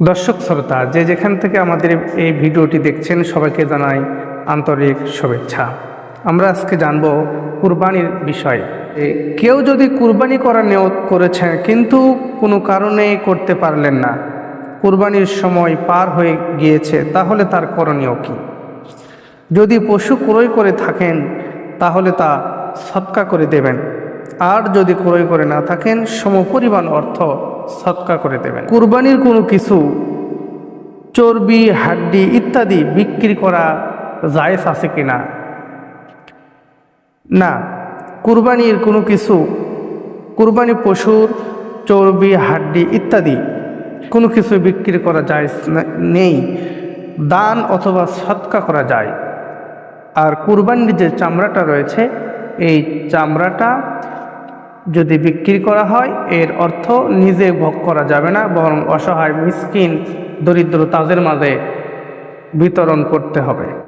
দর্শক শ্রোতা, যে যেখান থেকে আমাদের এই ভিডিওটি দেখছেন, সবাইকে জানাই আন্তরিক শুভেচ্ছা। আমরা আজকে জানব কুরবানির বিষয়ে। কেউ যদি কুরবানি করার নিয়ত করেছেন কিন্তু কোনো কারণে করতে পারলেন না, কুরবানির সময় পার হয়ে গিয়েছে, তাহলে তার করণীয় কী? যদি পশু ক্রয় করে থাকেন, তাহলে তা সৎকা করে দেবেন। আর যদি ক্রয় করে না থাকেন, সমপরিমাণ অর্থ সৎকা করে দেবেন। কুরবানির কোনো কিছু, চর্বি, হাড্ডি ইত্যাদি বিক্রি করা জায়েজ আছে কিনা না? কুরবানির কোনো কিছু, কুরবানি পশুর চর্বি, হাড্ডি ইত্যাদি কোনো কিছু বিক্রি করা যায় নেই। দান অথবা সৎকা করা যায়। আর কুরবানির যে চামড়াটা রয়েছে, এই চামড়াটা যদি বিক্রি করা হয়, এর অর্থ নিজে ভোগ করা যাবে না, বরং অসহায়, মিসকিন, দরিদ্র তাদের মাঝে বিতরণ করতে হবে।